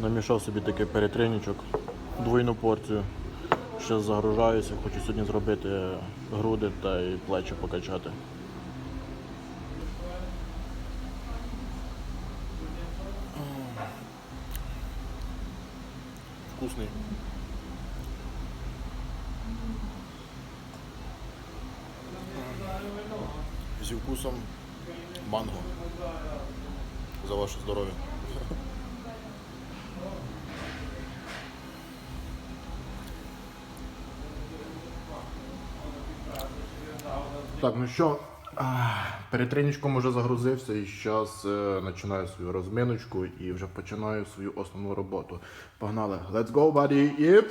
Намішав собі такий перетринічок, двойну порцію. Ще загружаюся, хочу сьогодні зробити груди та й плечі покачати. Вкусний. Зі вкусом манго. За ваше здоров'я. Так, ну що, перетренічком уже загрузився і зараз е, починаю свою розминочку і вже починаю свою основну роботу. Погнали. Let's go, buddy! І...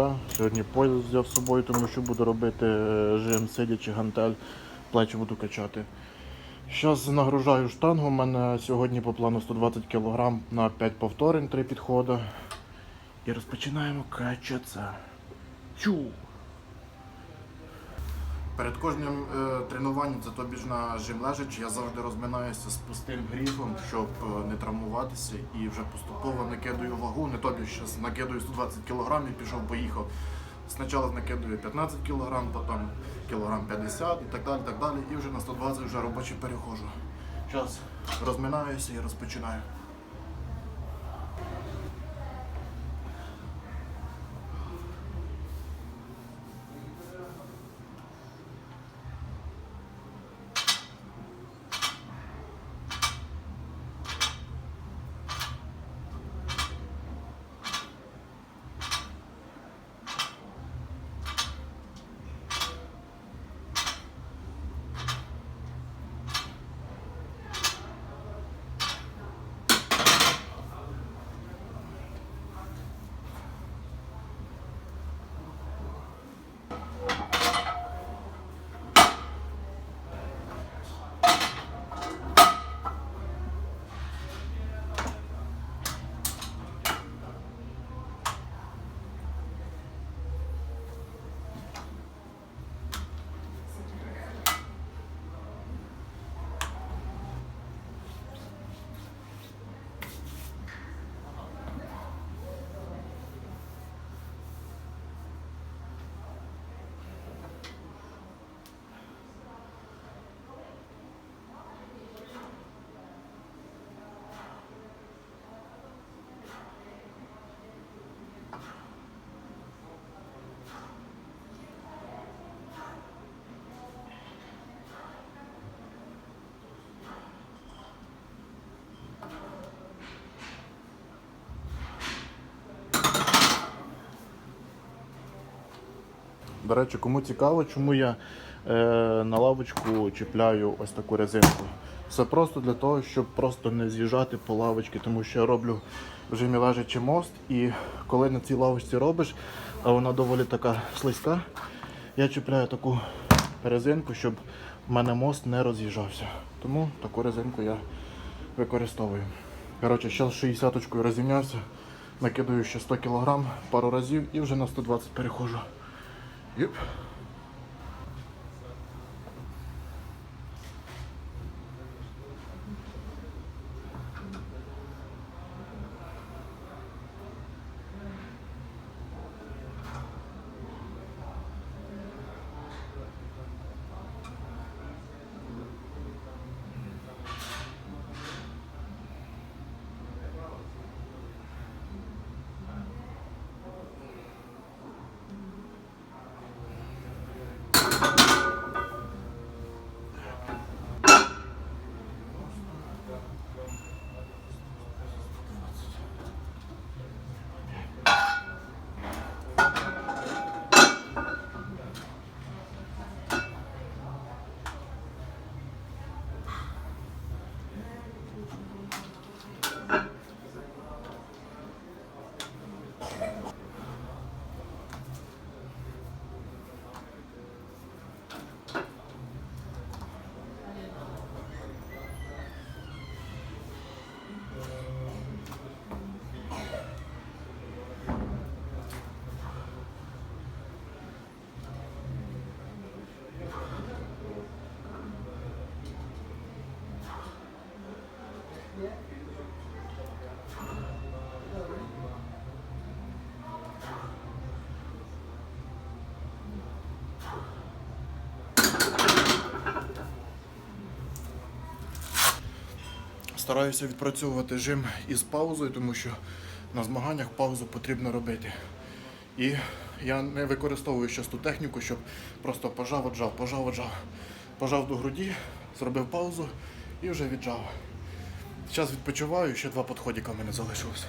сюди. Сьогодні пояс взяв з собою, тому що буду робити е, жим сидячи гантель, плечі буду качати. Зараз нагружаю штангу. У мене сьогодні по плану 120 кг на 5 повторень, 3 підходи. І розпочинаємо качатися. Чу! Перед кожним е, тренуванням, це тобі ж на жим лежачи, я завжди розминаюся з пустим гріфом, щоб е, не травмуватися і вже поступово накидаю вагу, не тобі зараз накидаю 120 кг і пішов, поїхав. Спочатку накидаю 15 кг, потім кілограм 50 і так далі, так далі. І вже на 120 вже робочий переходжу. Зараз розминаюся і розпочинаю. До речі, кому цікаво, чому я е, на лавочку чіпляю ось таку резинку. Все просто для того, щоб просто не з'їжджати по лавочці, тому що я роблю в жимі лежачи мост, і коли на цій лавочці робиш, а вона доволі така слизька, я чіпляю таку резинку, щоб в мене мост не роз'їжджався. Тому таку резинку я використовую. Коротше, зараз 60-очкою розімнявся, накидаю ще 100 кг пару разів і вже на 120 переходжу. Yep. Стараюся відпрацьовувати жим із паузою, тому що на змаганнях паузу потрібно робити. І я не використовую зараз ту техніку, щоб просто пожав, отжав, пожав, отжав. Пожав до груді, зробив паузу і вже віджав. Зараз відпочиваю, ще два підходіка в мене залишилося.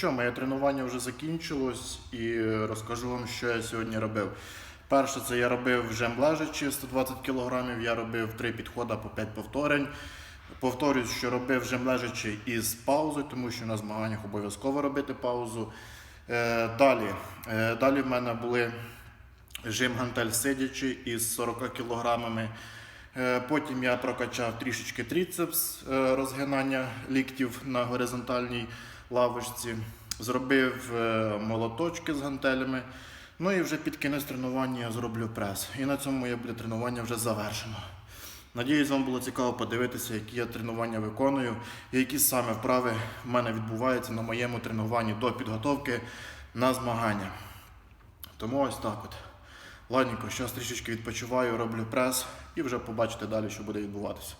Що, моє тренування вже закінчилось і розкажу вам, що я сьогодні робив. Перше, це я робив жем лежачи 120 кг, я робив 3 підходи по 5 повторень. Повторюсь, що робив жем лежачи із паузою, тому що на змаганнях обов'язково робити паузу. Е, далі, е, далі в мене були жим гантель сидячи із 40 кілограмами. Е, Потім я прокачав трішечки тріцепс, е, розгинання ліктів на горизонтальній лавочці. Зробив е, молоточки з гантелями. Ну і вже під кінець тренування я зроблю прес. І на цьому моє буде тренування вже завершено. Надіюсь, вам було цікаво подивитися, які я тренування виконую і які саме вправи в мене відбуваються на моєму тренуванні до підготовки на змагання. Тому ось так от. Ладненько, зараз трішечки відпочиваю, роблю прес і вже побачите далі, що буде відбуватися.